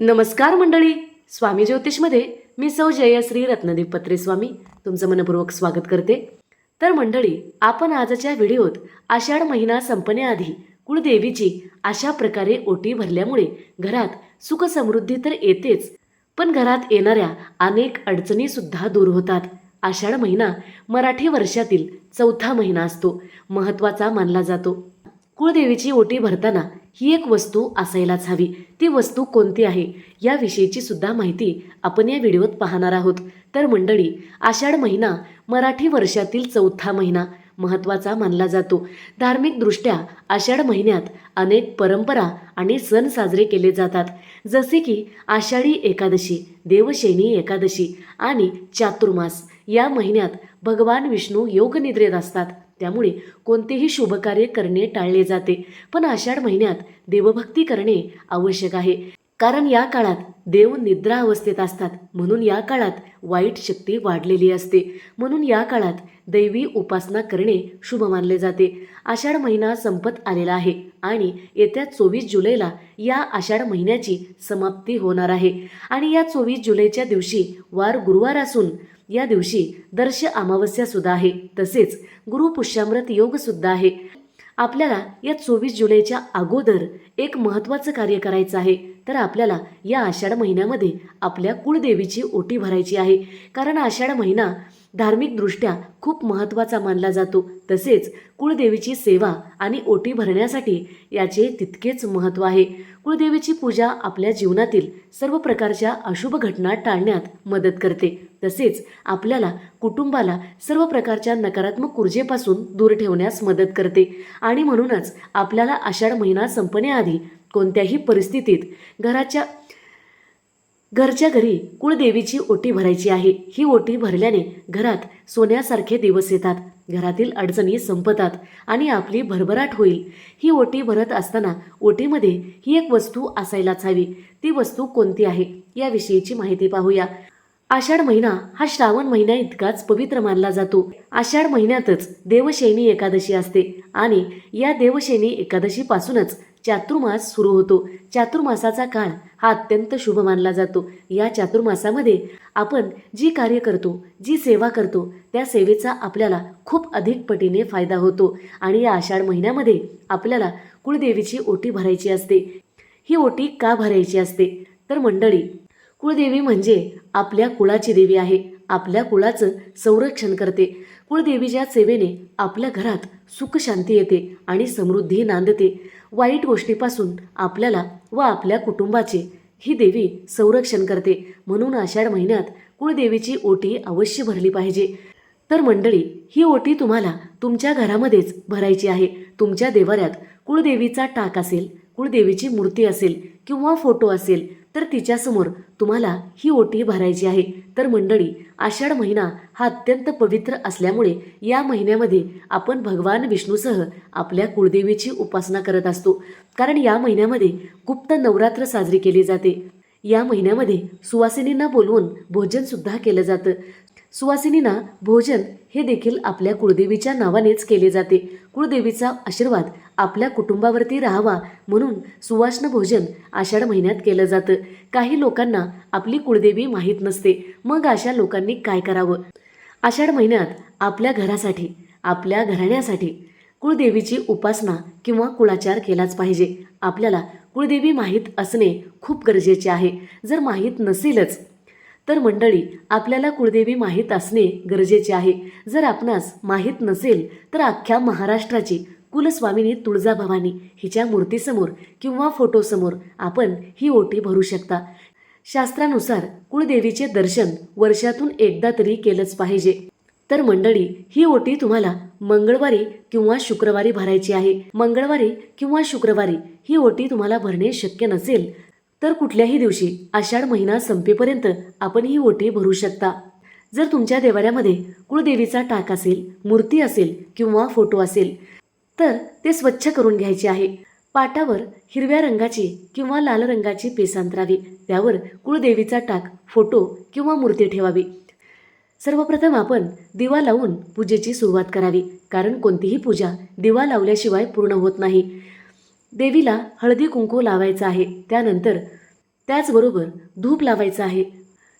नमस्कार मंडळी. स्वामी ज्योतिषमध्ये मी सौ जयश्री रत्नदीप पत्रे स्वामी तुमचं मनपूर्वक स्वागत करते. तर मंडळी आपण आजच्या व्हिडिओत आषाढ महिना संपण्याआधी कुळदेवीची अशा प्रकारे ओटी भरल्यामुळे घरात सुखसमृद्धी तर येतेच पण घरात येणाऱ्या अनेक अडचणीसुद्धा दूर होतात. आषाढ महिना मराठी वर्षातील चौथा महिना असतो महत्त्वाचा मानला जातो. कुळदेवीची ओटी भरताना ही एक वस्तू असायलाच हवी. ती वस्तू कोणती आहे? याविषयीची सुद्धा माहिती आपण या व्हिडिओत पाहणार आहोत. तर मंडळी आषाढ महिना मराठी वर्षातील चौथा महिना महत्त्वाचा मानला जातो. धार्मिकदृष्ट्या आषाढ महिन्यात अनेक परंपरा आणि सण साजरे केले जातात. जसे की आषाढी एकादशी देवशैनी एकादशी आणि चातुर्मास या महिन्यात भगवान विष्णू योगनिद्रेत असतात. त्यामुळे कोणतेही शुभकार्य करणे टाळले जाते. पण आषाढ महिन्यात देवभक्ती करणे आवश्यक आहे. कारण या काळात देव निद्रा अवस्थेत असतात. म्हणून या काळात वाईट शक्ती वाढलेली असते. म्हणून या काळात दैवी उपासना करणे शुभ मानले जाते. आषाढ महिना संपत आलेला आहे आणि येत्या चोवीस जुलैला या आषाढ महिन्याची समाप्ती होणार आहे. आणि या चोवीस जुलैच्या दिवशी वार गुरुवार असून या दिवशी दर्श अमावस्या सुद्धा आहे. तसेच गुरुपुष्यामृत योग सुद्धा आहे. आपल्याला या चोवीस जुलैच्या अगोदर एक महत्त्वाचं कार्य करायचं आहे. तर आपल्याला या आषाढ महिन्यामध्ये आपल्या कुळदेवीची ओटी भरायची आहे. कारण आषाढ महिना धार्मिकदृष्ट्या खूप महत्त्वाचा मानला जातो. तसेच कुळदेवीची सेवा आणि ओटी भरण्यासाठी याचे तितकेच महत्त्व आहे. कुळदेवीची पूजा आपल्या जीवनातील सर्व प्रकारच्या अशुभ घटना टाळण्यात मदत करते. तसेच आपल्याला कुटुंबाला सर्व प्रकारच्या नकारात्मक ऊर्जेपासून दूर ठेवण्यास मदत करते. आणि म्हणूनच आपल्याला आषाढ महिना संपण्याआधी कोणत्याही परिस्थितीत घराच्या घरच्या घरी कुळदेवीची ओटी भरायची आहे. ही ओटी भरल्याने घरात सोन्यासारखे दिवस येतात. घरातील अडचणी संपतात आणि आपली भरभराट होईल. ही ओटी भरत असताना ओटीमध्ये ही एक वस्तू असायलाच हवी. ती वस्तू कोणती आहे? याविषयीची माहिती पाहूया. आषाढ महिना हा श्रावण महिन्या इतकाच पवित्र मानला जातो. आषाढ महिन्यातच देवशैनी एकादशी असते आणि या देवशैनी एकादशीपासूनच चातुर्मास सुरू होतो. चातुर्मासाचा काळ हा अत्यंत शुभ मानला जातो. या चातुर्मासामध्ये आपण जी कार्य करतो जी सेवा करतो त्या सेवेचा आपल्याला खूप अधिक पटीने फायदा होतो आणि या आषाढ महिन्यामध्ये आपल्याला कुळदेवीची ओटी भरायची असते. ही ओटी का भरायची असते? तर मंडळी कुळदेवी म्हणजे आपल्या कुळाची देवी आहे. आपल्या कुळाचं संरक्षण करते. कुळदेवीच्या सेवेने आपल्या घरात सुखशांती येते आणि समृद्धी नांदते. वाईट गोष्टीपासून आपल्याला व आपल्या कुटुंबाचे ही देवी संरक्षण करते. म्हणून आषाढ महिन्यात कुळदेवीची ओटी अवश्य भरली पाहिजे. तर मंडळी ही ओटी तुम्हाला तुमच्या घरामध्येच भरायची आहे. तुमच्या देवाऱ्यात कुळदेवीचा टाक असेल कुळदेवीची मूर्ती असेल किंवा फोटो असेल तर तिच्यासमोर तुम्हाला ही ओटी भरायची आहे. तर मंडळी आषाढ महिना हा अत्यंत पवित्र असल्यामुळे या महिन्यामध्ये आपण भगवान विष्णूसह आपल्या कुळदेवीची उपासना करत असतो. कारण या महिन्यामध्ये गुप्त नवरात्र साजरी केली जाते. या महिन्यामध्ये सुवासिनींना बोलवून भोजनसुद्धा केलं जातं. सुवासिनींना भोजन हे देखील आपल्या कुळदेवीच्या नावानेच केले जाते. कुळदेवीचा आशीर्वाद आपल्या कुटुंबावरती राहावा म्हणून सुवासन भोजन आषाढ महिन्यात केलं जातं. काही लोकांना आपली कुळदेवी माहीत नसते. मग अशा लोकांनी काय करावं? आषाढ महिन्यात आपल्या घरासाठी आपल्या घराण्यासाठी कुळदेवीची उपासना किंवा कुळाचार केलाच पाहिजे. आपल्याला कुळदेवी माहीत असणे खूप गरजेचे आहे. जर माहीत नसेलच तर मंडळी आपल्याला कुळदेवी माहीत असणे गरजेचे आहे. जर आपणास माहीत नसेल तर अख्ख्या महाराष्ट्राची कुलस्वामिनी तुळजाभवानी हिच्या मूर्तीसमोर किंवा फोटोसमोर आपण ही ओटी भरू शकता. शास्त्रानुसार कुळदेवीचे दर्शन वर्षातून एकदा तरी केलंच पाहिजे. तर मंडळी ही ओटी तुम्हाला मंगळवारी किंवा शुक्रवारी भरायची आहे. मंगळवारी किंवा शुक्रवारी ही ओटी तुम्हाला भरणे शक्य नसेल तर कुठल्याही दिवशी आषाढ महिना संपेपर्यंत आपण ही ओटी भरू शकता. जर तुमच्या देवाऱ्यामध्ये कुळदेवीचा टाक असेल मूर्ती असेल किंवा फोटो असेल तर ते स्वच्छ करून घ्यायचे आहे. पाटावर हिरव्या रंगाची किंवा लाल रंगाची पेसांतरावी. त्यावर कुळदेवीचा टाक फोटो किंवा मूर्ती ठेवावी. सर्वप्रथम आपण दिवा लावून पूजेची सुरुवात करावी. कारण कोणतीही पूजा दिवा लावल्याशिवाय पूर्ण होत नाही. देवीला हळदी कुंकू लावायचं आहे. त्यानंतर त्याचबरोबर धूप लावायचं आहे.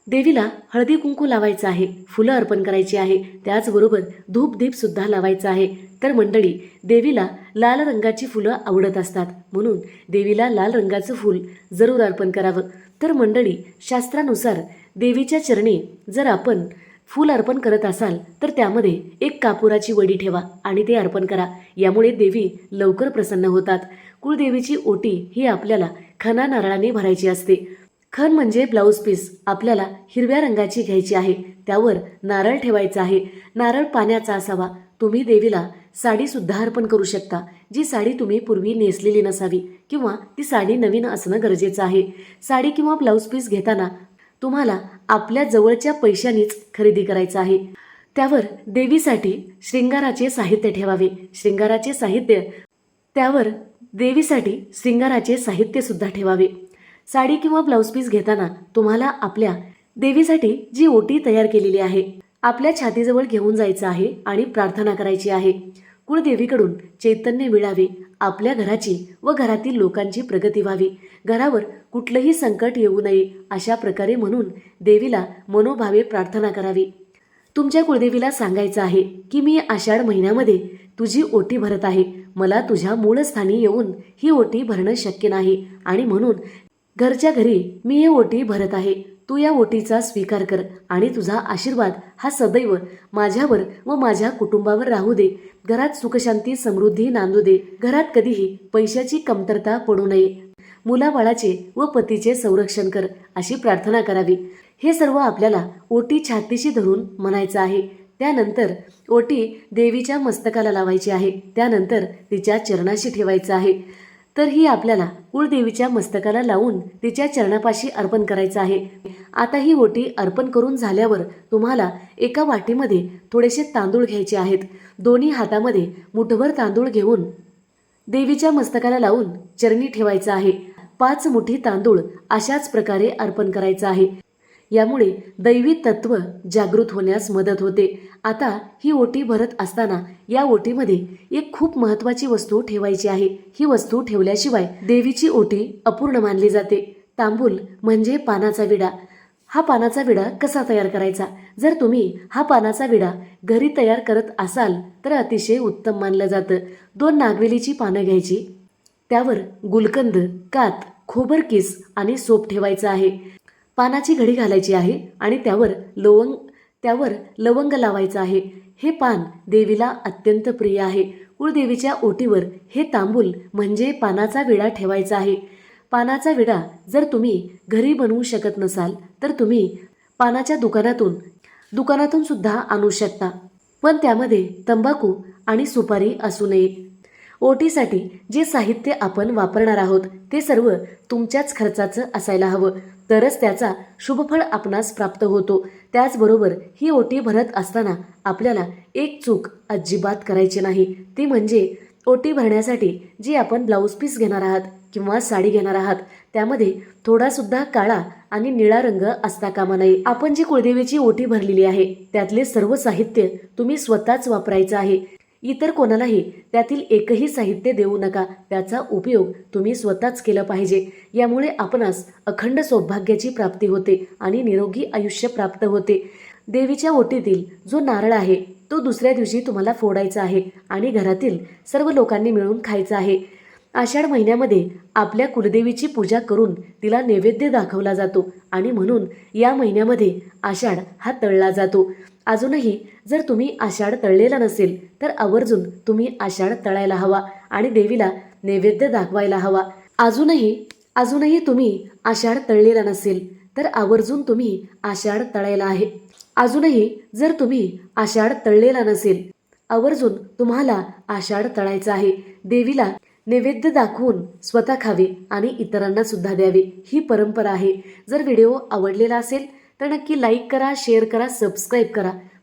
देवीला हळदी कुंकू लावायचं आहे. फुलं अर्पण करायची आहे. त्याचबरोबर धूप दीप सुद्धा लावायचा आहे. तर मंडळी देवीला लाल रंगाची फुलं आवडत असतात. म्हणून देवीला लाल रंगाचं फूल जरूर अर्पण करावं. तर मंडळी शास्त्रानुसार देवीच्या चरणी जर आपण फूल अर्पण करत असाल तर त्यामध्ये एक कापुराची वडी ठेवा आणि ते अर्पण करा. यामुळे देवी लवकर प्रसन्न होतात. कुळदेवीची ओटी ही आपल्याला खना नारळाने भरायची असते. खण म्हणजे ब्लाऊज पीस आपल्याला हिरव्या रंगाची घ्यायची आहे. त्यावर नारळ ठेवायचा आहे. नारळ पाण्याचा असावा. तुम्ही देवीला साडीसुद्धा अर्पण करू शकता. जी साडी तुम्ही पूर्वी नेसलेली नसावी किंवा ती साडी नवीन असणं गरजेचं आहे. साडी किंवा ब्लाऊज पीस घेताना तुम्हाला आपल्या जवळच्या पैशानीच खरेदी करायचं आहे. त्यावर देवीसाठी श्रृंगाराचे साहित्य ठेवावे. श्रृंगाराचे साहित्य. त्यावर देवीसाठी श्रृंगाराचे साहित्य सुद्धा ठेवावे. साडी किंवा ब्लाऊज पीस घेताना तुम्हाला आपल्या देवीसाठी जी ओटी तयार केलेली आहे आपल्या छातीजवळ घेऊन जायचं आहे आणि प्रार्थना करायची आहे. कुळदेवीकडून चैतन्य मिळावे आपल्या घराची व घरातील लोकांची प्रगती व्हावी. घरावर कुठलंही संकट येऊ नये अशा प्रकारे म्हणून देवीला मनोभावे प्रार्थना करावी. तुमच्या कुळदेवीला सांगायचं आहे की मी आषाढ महिन्यामध्ये तुझी ओटी भरत आहे. मला तुझ्या मूळ स्थानी येऊन ही ओटी भरणं शक्य नाही आणि म्हणून घरच्या घरी मी हे ओटी भरत आहे. तू या ओटीचा स्वीकार कर आणि तुझा आशीर्वाद हा सदैव माझ्यावर व माझ्या कुटुंबावर राहू दे. घरात सुखशांती समृद्धी नांदू दे. घरात कधीही पैशाची कमतरता पडू नये. मुलाबाळाचे व पतीचे संरक्षण कर अशी प्रार्थना करावी. हे सर्व आपल्याला ओटी छातीशी धरून म्हणायचं आहे. त्यानंतर ओटी देवीच्या मस्तकाला लावायची आहे. त्यानंतर तिच्या चरणाशी ठेवायचं आहे. तर ही आपल्याला कुळदेवीच्या मस्तकाला लावून तिच्या चरणापाशी अर्पण करायचं आहे. आता ही ओटी अर्पण करून झाल्यावर तुम्हाला एका वाटीमध्ये थोडेसे तांदूळ घ्यायचे आहेत. दोन्ही हातामध्ये मुठभर तांदूळ घेऊन देवीच्या मस्तकाला लावून चरणी ठेवायचं आहे. पाच मुठी तांदूळ अशाच प्रकारे अर्पण करायचं आहे. यामुळे दैवी तत्व जागृत होण्यास मदत होते. आता ही ओटी भरत असताना या ओटीमध्ये एक खूप महत्वाची वस्तू ठेवायची आहे. ही वस्तू ठेवल्याशिवाय देवीची ओटी अपूर्ण मानली जाते. तांबूल म्हणजे पानाचा विडा. हा पानाचा विडा कसा तयार करायचा? जर तुम्ही हा पानाचा विडा घरी तयार करत असाल तर अतिशय उत्तम मानलं जातं. दोन नागवेलीची पानं घ्यायची. त्यावर गुलकंद कात खोबर किस आणि सोप ठेवायचं आहे. पानाची घडी घालायची आहे आणि त्यावर लवंग त्यावर लवंग लावायचं आहे. हे पान देवीला अत्यंत प्रिय आहे. कुळदेवीच्या ओटीवर हे तांबूल म्हणजे पानाचा विडा ठेवायचा आहे. पानाचा विडा जर तुम्ही घरी बनवू शकत नसाल तर तुम्ही पानाच्या दुकानातून दुकानातून सुद्धा आणू शकता. पण त्यामध्ये तंबाखू आणि सुपारी असू नये. ओटीसाठी जे साहित्य आपण वापरणार आहोत ते सर्व तुमच्याच खर्चाचं असायला हवं. तरच त्याचा शुभफळ आपणास प्राप्त होतो. त्याचबरोबर ही ओटी भरत असताना आपल्याला एक चूक अजिबात करायची नाही. ती म्हणजे ओटी भरण्यासाठी जी आपण ब्लाऊज पीस घेणार आहात किंवा साडी घेणार आहात त्यामध्ये थोडासुद्धा काळा आणि निळा रंग असता कामा नये. आपण जी कुळदेवीची ओटी भरलेली आहे त्यातले सर्व साहित्य तुम्ही स्वतःच वापरायचं आहे. इतर कोणालाही त्यातील एकही साहित्य देऊ नका. त्याचा उपयोग तुम्ही स्वतःच केला पाहिजे. यामुळे आपणास अखंड सौभाग्याची प्राप्ती होते आणि निरोगी आयुष्य प्राप्त होते. देवीच्या ओटीतील जो नारळ आहे तो दुसऱ्या दिवशी तुम्हाला फोडायचा आहे आणि घरातील सर्व लोकांनी मिळून खायचा आहे. आषाढ महिन्यामध्ये आपल्या कुलदेवीची पूजा करून तिला नैवेद्य दाखवला जातो आणि म्हणून या महिन्यामध्ये आषाढ हा तळला जातो. अजूनही जर तुम्ही आषाढ तळलेला नसेल तर आवर्जून तुम्ही आषाढ तळायला हवा आणि देवीला नैवेद्य दाखवायला हवा. अजूनही अजूनही तुम्ही आषाढ तळलेला नसेल तर आवर्जून तुम्ही आषाढ तळायला आहे. अजूनही जर तुम्ही आषाढ तळलेला नसेल आवर्जून तुम्हाला आषाढ तळायचा आहे. देवीला नैवेद्य दाखवून स्वतः खावे आणि इतरांना सुद्धा द्यावे. ही परंपरा आहे. जर व्हिडिओ आवडलेला असेल तर नक्की लाईक करा शेअर करा सबस्क्राईब करा.